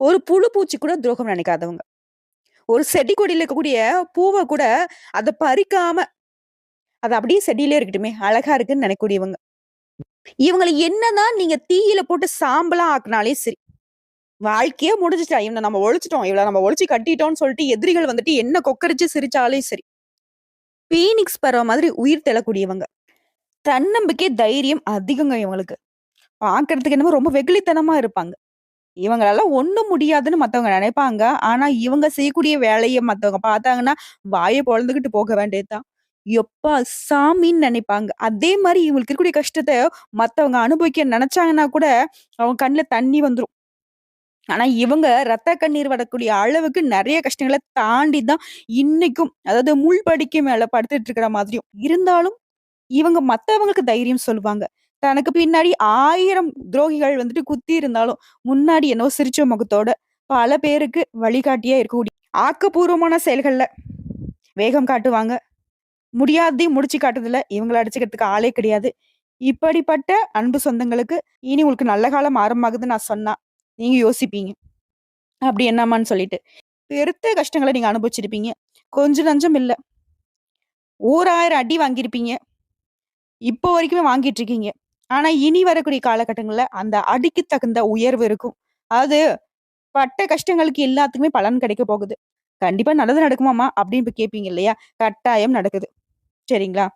ஒரு புழு பூச்சி கூட துரோகம் நினைக்காதவங்க. ஒரு செடி கொடியில இருக்கக்கூடிய பூவை கூட அதை பறிக்காம அது அப்படியே செடியிலே இருக்கட்டுமே! அழகா இருக்குன்னு நினைக்கக்கூடியவங்க. இவங்களை என்னதான் நீங்க தீயில போட்டு சாம்பலா ஆக்குனாலே சரி. வாழ்க்கையே முடிஞ்சிட்டா இவனை நம்ம ஒழிச்சிட்டோம் இவளை நம்ம ஒழிச்சு கட்டிட்டோம்னு சொல்லிட்டு எதிரிகள் வந்துட்டு என்ன கொக்கரிச்சு சிரிச்சாலே சரி. பீனிக்ஸ் பறவை மாதிரி உயிர் தெளக்கூடியவங்க தன்னம்பிக்கை, தைரியம் அதிகங்க இவங்களுக்கு. பார்க்கறதுக்கு என்னமோ ரொம்ப வெகுளித்தனமா இருப்பாங்க. இவங்களால ஒண்ணும் முடியாதுன்னு மத்தவங்க நினைப்பாங்க. ஆனா, இவங்க செய்யக்கூடிய வேலையை மத்தவங்க பார்த்தாங்கன்னா, வாயை பொளந்துகிட்டு போக வேண்டியதுதான் எப்பா சாமின்னு நினைப்பாங்க. அதே மாதிரி இவங்களுக்கு இருக்கக்கூடிய கஷ்டத்தை மத்தவங்க அனுபவிக்க நினைச்சாங்கன்னா கூட, அவங்க கண்ணில் தண்ணி வந்துடும் ஆனா, இவங்க ரத்த கண்ணீர் வரக்கூடிய அளவுக்கு நிறைய கஷ்டங்களை தாண்டி தான் இன்னைக்கும் அதாவது முள் படிக்கு மேல படுத்துட்டு இருக்கிற மாதிரியும். இருந்தாலும், இவங்க மத்தவங்களுக்கு தைரியம் சொல்லுவாங்க. தனக்கு பின்னாடி ஆயிரம் துரோகிகள் வந்துட்டு குத்தி இருந்தாலும், முன்னாடி என்னவோ சிரிச்ச முகத்தோட பல பேருக்கு வழிகாட்டியா இருக்கக்கூடிய ஆக்கப்பூர்வமான செயல்கள்ல வேகம் காட்டுவாங்க. முடியாததையும் முடிச்சு காட்டுறதுல இவங்கள அடிச்சுக்கிறதுக்கு ஆளே கிடையாது. இப்படிப்பட்ட அன்பு சொந்தங்களுக்கு, இனி உங்களுக்கு நல்ல காலம் ஆரம்பமாகுதுன்னு நான் சொன்னா, நீங்க யோசிப்பீங்க. அப்படி என்னம்மான்னு சொல்லிட்டு. பெருத்த கஷ்டங்களை நீங்க அனுபவிச்சிருப்பீங்க. கொஞ்சம் நஞ்சம் இல்லை ஓராயிரம் அடி வாங்கியிருப்பீங்க. இப்போ வரைக்குமே வாங்கிட்டு இருக்கீங்க. ஆனா, இனி வரக்கூடிய காலகட்டங்கள்ல அந்த அடிக்கு தகுந்த உயர்வு இருக்கும். அது பட்ட கஷ்டங்களுக்கு எல்லாத்துக்குமே பலன் கிடைக்க போகுது. கண்டிப்பா நல்லது நடக்குமாம்மா? அப்படின்னு இப்ப கேட்பீங்க இல்லையா? கட்டாயம் நடக்குது. சரிங்களா?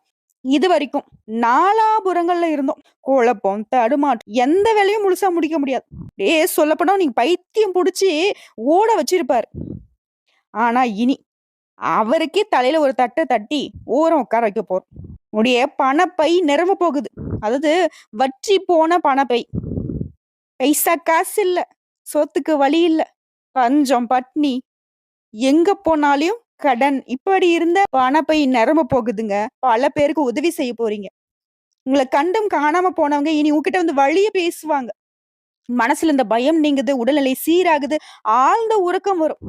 இது வரைக்கும் நாலாபுரங்கள்ல இருந்தோம். குழப்பம், தடுமாற்றம் எந்த வேலையும் முழுசா முடிக்க முடியாது. டே சொல்லப்போனா நீங்க பைத்தியம் பிடிச்சி ஓட வச்சிருப்பாரு. ஆனா, இனி அவருக்கே தலையில ஒரு தட்டை தட்டி ஓரம் உட்கார வைக்க போறோம். உடைய பணப்பை நிரம்ப போகுது. அதாவது வற்றி போன பணப்பை. பைசா காசு இல்ல. சோத்துக்கு வழி இல்ல. பஞ்சம், பட்னி. எங்க போனாலும் கடன். இப்படி இருந்த பணப்பை நிரம்ப போகுதுங்க. பல பேருக்கு உதவி செய்ய போறீங்க. உங்களை கண்டும் காணாம போனவங்க இனி உங்ககிட்ட வந்து வழிய பேசுவாங்க. மனசுல இந்த பயம் நீங்குது. உடல்நிலை சீராகுது. ஆழ்ந்த உறக்கம் வரும்.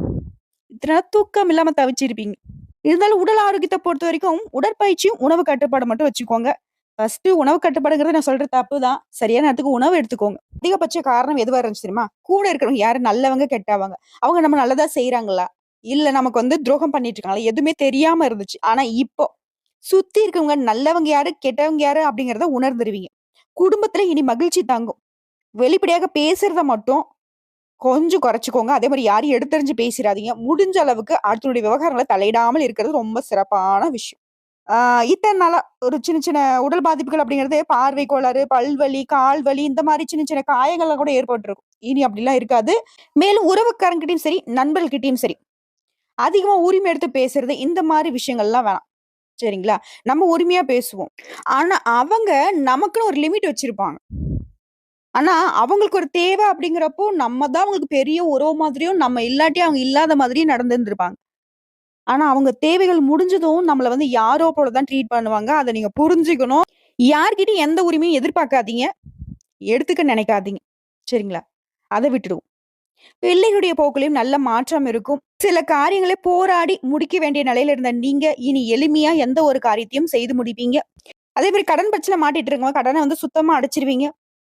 இத்தனை தூக்கம் இல்லாம தவிச்சிருப்பீங்க. இருந்தாலும் உடல் ஆரோக்கியத்தை பொறுத்த வரைக்கும் உடற்பயிற்சியும், உணவு கட்டுப்பாடு மட்டும் வச்சுக்கோங்க. ஃபர்ஸ்ட்டு உணவு கட்டுப்பாடுங்கிறது நான் சொல்றது தப்பு தான். சரியான நேரத்துக்கு உணவு எடுத்துக்கோங்க. அதிகபட்ச காரணம் எதுவா இருந்துச்சு தெரியுமா? கூட இருக்கிறவங்க யாரு நல்லவங்க, கெட்டவங்க. அவங்க நம்ம நல்லதா செய்யறாங்களா இல்ல நமக்கு வந்து துரோகம் பண்ணிட்டு இருக்காங்களா? எதுவுமே தெரியாம இருந்துச்சு. ஆனா இப்போ, சுத்தி இருக்கவங்க நல்லவங்க யாரு, கெட்டவங்க யாரு அப்படிங்கிறத உணர்ந்துருவீங்க. குடும்பத்துல இனி மகிழ்ச்சி தங்கும். வெளிப்படையாக பேசுறத மட்டும் கொஞ்சம் குறைச்சிக்கோங்க அதே மாதிரி யாரையும் எடுத்தறிஞ்சு பேசிடாதீங்க முடிஞ்ச அளவுக்கு அடுத்தனுடைய விவகாரங்களை தலையிடாமல் இருக்கிறது ரொம்ப சிறப்பான விஷயம். ஆஹ் இத்தன ஒரு சின்ன சின்ன உடல் பாதிப்புகள் அப்படிங்கிறது பார்வை கோளாறு, பல்வலி, கால் வலி இந்த மாதிரி சின்ன சின்ன காயங்கள்லாம் கூட ஏற்பட்டிருக்கும் இனி அப்படிலாம் இருக்காது. மேலும் உறவுக்காரங்ககிட்டயும் சரி, நண்பர்கிட்டையும் சரி, அதிகமா உரிமை எடுத்து பேசுறது இந்த மாதிரி விஷயங்கள்லாம் வேணாம். சரிங்களா? நம்ம உரிமையா பேசுவோம். ஆனா, அவங்க நமக்குன்னு ஒரு லிமிட் வச்சிருப்பாங்க. ஆனா, அவங்களுக்கு ஒரு தேவை அப்படிங்கிறப்போ, நம்ம தான் அவங்களுக்கு பெரிய உறவு மாதிரியும், நம்ம இல்லாட்டி அவங்க இல்லாத மாதிரியும் நடந்துருந்துருப்பாங்க. ஆனா, அவங்க தேவைகள் முடிஞ்சதும் நம்மளை வந்து யாரோ போல தான் ட்ரீட் பண்ணுவாங்க. அதை நீங்க புரிஞ்சுக்கணும். யார்கிட்டயும் எந்த உரிமையும் எதிர்பார்க்காதீங்க. எடுத்துக்க நினைக்காதீங்க. சரிங்களா? அதை விட்டுடுவோம். பிள்ளைகளுடைய போக்குலையும் நல்ல மாற்றம் இருக்கும். சில காரியங்களை போராடி முடிக்க வேண்டிய நிலையில இருந்த நீங்க, இனி எளிமையா எந்த ஒரு காரியத்தையும் செய்து முடிப்பீங்க. அதே மாதிரி கடன் பிரச்சனை மாட்டிட்டு இருக்கவங்க, கடனை வந்து சுத்தமா அடைச்சிருவீங்க.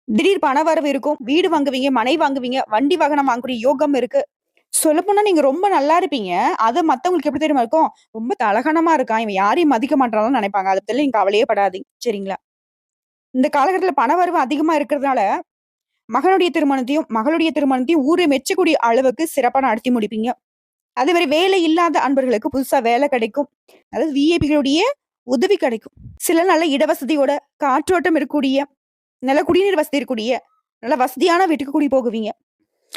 திடீர் பண வரவு இருக்கும். வீடு வாங்குவீங்க, மனை வாங்குவீங்க, வண்டி வாகனம் வாங்கக்கூடிய யோகம் இருக்கு. சொல்லப்போனா நீங்க ரொம்ப நல்லா இருப்பீங்க. அது மத்தவங்களுக்கு எப்படி தெரியுமா இருக்கும்? ரொம்ப தலகனமா இருக்கான். இவன் யாரையும் மதிக்க மாட்றான்னு நினைப்பாங்க. அதை பத்திலாம் நீங்க கவலையே படாதீங்க. சரிங்களா? இந்த காலகட்டத்தில் பண வரவு அதிகமா இருக்கிறதுனால, மகனுடைய திருமணத்தையும், மகளுடைய திருமணத்தையும் ஊரே மெச்சக்கூடிய அளவுக்கு சிறப்பாக நடத்தி முடிப்பீங்க. அதே மாதிரி வேலை இல்லாத அன்பர்களுக்கு புதுசா வேலை கிடைக்கும். அதாவது விஐபிகளுடைய உதவி கிடைக்கும். சில நல்ல இடவசதியோட, காற்றோட்டம் இருக்கக்கூடிய, நல்ல குடிநீர் வசதி இருக்கக்கூடிய, நல்ல வசதியான வீட்டுக்கு கூடி போகுவீங்க.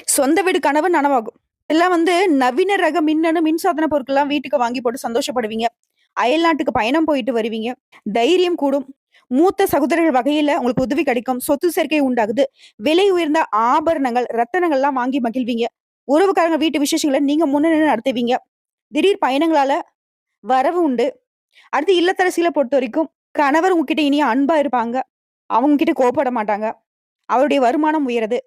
சொந்த வீடு கனவு நனவாகும். எல்லாம் வந்து நவீன ரக மின்னணு மின்சாதன பொருட்கள்லாம் வீட்டுக்கு வாங்கி போட்டு சந்தோஷப்படுவீங்க. அயல்நாட்டுக்கு பயணம் போயிட்டு வருவீங்க. தைரியம் கூடும். மூத்த சகோதரர்கள் வகையில உங்களுக்கு உதவி கிடைக்கும். சொத்து சேர்க்கை உண்டாகுது. விலை உயர்ந்த ஆபரணங்கள், ரத்தனங்கள்லாம் வாங்கி மகிழ்வீங்க. உறவுக்காரங்க வீட்டு விசேஷங்களை நீங்க முன்னணி நடத்துவீங்க. திடீர் பயணங்களால வரவு உண்டு. அடுத்து இல்லத்தரசிகளை பொறுத்த வரைக்கும் கணவர் உங்ககிட்ட இனிய அன்பா இருப்பாங்க. அவங்க கிட்ட கோபப்பட மாட்டாங்க. அவருடைய வருமானம் உயருது.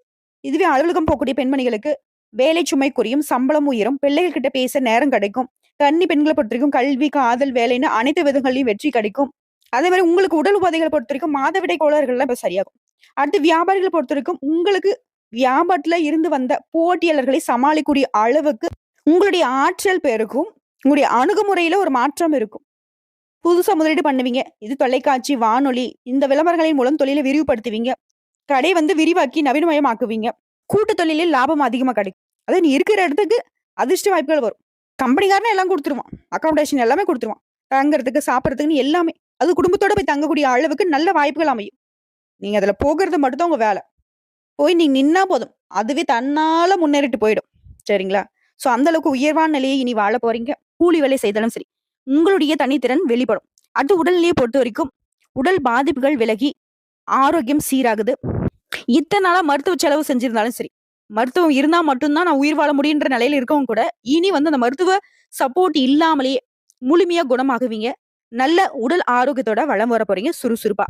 இதுவே அலுவலகம் போகக்கூடிய பெண்மணிகளுக்கு வேலை சுமை குறையும், சம்பளம் உயரும், பிள்ளைகள் கிட்ட பேச நேரம் கிடைக்கும். கன்னி பெண்களை பொறுத்தவரைக்கும் கல்வி, காதல், வேலைன்னு அனைத்து விதங்களையும் வெற்றி கிடைக்கும். அதே மாதிரி உங்களுக்கு உடல் உபதைகளை பொறுத்த வரைக்கும் மாதவிடை கோளாறுகள்லாம் இப்ப சரியாகும். அடுத்து வியாபாரிகள பொறுத்தவரைக்கும் உங்களுக்கு வியாபாரத்துல இருந்து வந்த போட்டியாளர்களை சமாளிக்கக்கூடிய அளவுக்கு உங்களுடைய ஆற்றல் பெருகும் உங்களுடைய அணுகுமுறையில ஒரு மாற்றம் இருக்கும் புதுசா முதலீடு பண்ணுவீங்க இது தொலைக்காட்சி வானொலி இந்த விளம்பரங்களின் மூலம் தொழிலை விரிவுபடுத்துவீங்க கடை வந்து விரிவாக்கி நவீனமயமாக்குவீங்க கூட்டு தொழிலில் லாபம் அதிகமாக கிடைக்கும் அதே நீ இருக்கிற இடத்துக்கு அதிர்ஷ்ட வாய்ப்புகள் வரும். கம்பெனிக்காரனே எல்லாம் கொடுத்துருவான். அக்காமடேஷன் எல்லாமே கொடுத்துருவான். தங்குறதுக்கு சாப்பிட்றதுக்குன்னு எல்லாமே. அது குடும்பத்தோட போய் தங்கக்கூடிய அளவுக்கு நல்ல வாய்ப்புகள் அமையும். நீங்க அதுல போகிறது மட்டும்தான் உங்க வேலை. போய் நீங்க நின்னா போதும். அதுவே தன்னால முன்னேறிட்டு போயிடும். சரிங்களா? ஸோ அந்த அளவுக்கு உயர்வான நிலையை இனி வாழ போறீங்க. கூலி வேலை செய்தாலும் சரி. உங்களுடைய தனித்திறன் வெளிப்படும். அடுத்து உடல்நிலையை பொறுத்த வரைக்கும் உடல் பாதிப்புகள் விலகி ஆரோக்கியம் சீராகுது. இத்தனை நாளா மருத்துவ செலவு செஞ்சிருந்தாலும் சரி. மருத்துவம் இருந்தா மட்டும்தான் நான் உயிர் வாழ முடியுன்ற நிலையில இருக்கவும் கூட இனி வந்து அந்த மருத்துவ சப்போர்ட் இல்லாமலேயே முழுமையா குணமாகுவீங்க. நல்ல உடல் ஆரோக்கியத்தோட வளம் வர போறீங்க சுறுசுறுப்பா.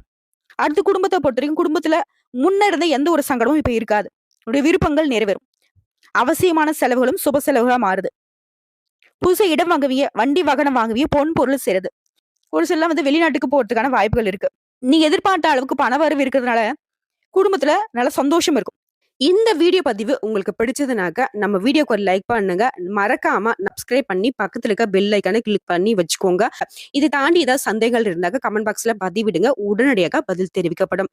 அடுத்து குடும்பத்தை பொறுத்த வரைக்கும் குடும்பத்துல முன்ன இருந்த எந்த ஒரு சங்கடமும் இப்ப இருக்காது. உடைய விருப்பங்கள் நிறைவேறும். அவசியமான செலவுகளும் சுப செலவுகளா மாறுது. புதுசா இடம் வாங்குவீங்க வண்டி வாகனம் வாங்குவீங்க பொன் பொருள் சேருது. ஒரு சில வந்து வெளிநாட்டுக்கு போறதுக்கான வாய்ப்புகள் இருக்கு. நீங்க எதிர்பார்த்த அளவுக்கு பண வரவு இருக்கிறதுனால குடும்பத்துல நல்ல சந்தோஷம் இருக்கும். இந்த வீடியோ பதிவு உங்களுக்கு பிடிச்சதுனாக்க நம்ம வீடியோக்கு ஒரு லைக் பண்ணுங்க. மறக்காம சப்ஸ்கிரைப் பண்ணி பக்கத்துல இருக்க பெல் ஐக்கானை கிளிக் பண்ணி வச்சுக்கோங்க. இதை தாண்டி ஏதாவது சந்தேகங்கள் இருந்தாக்க கமெண்ட் பாக்ஸ்ல பதிவிடுங்க. உடனடியாக பதில் தெரிவிக்கப்படும்.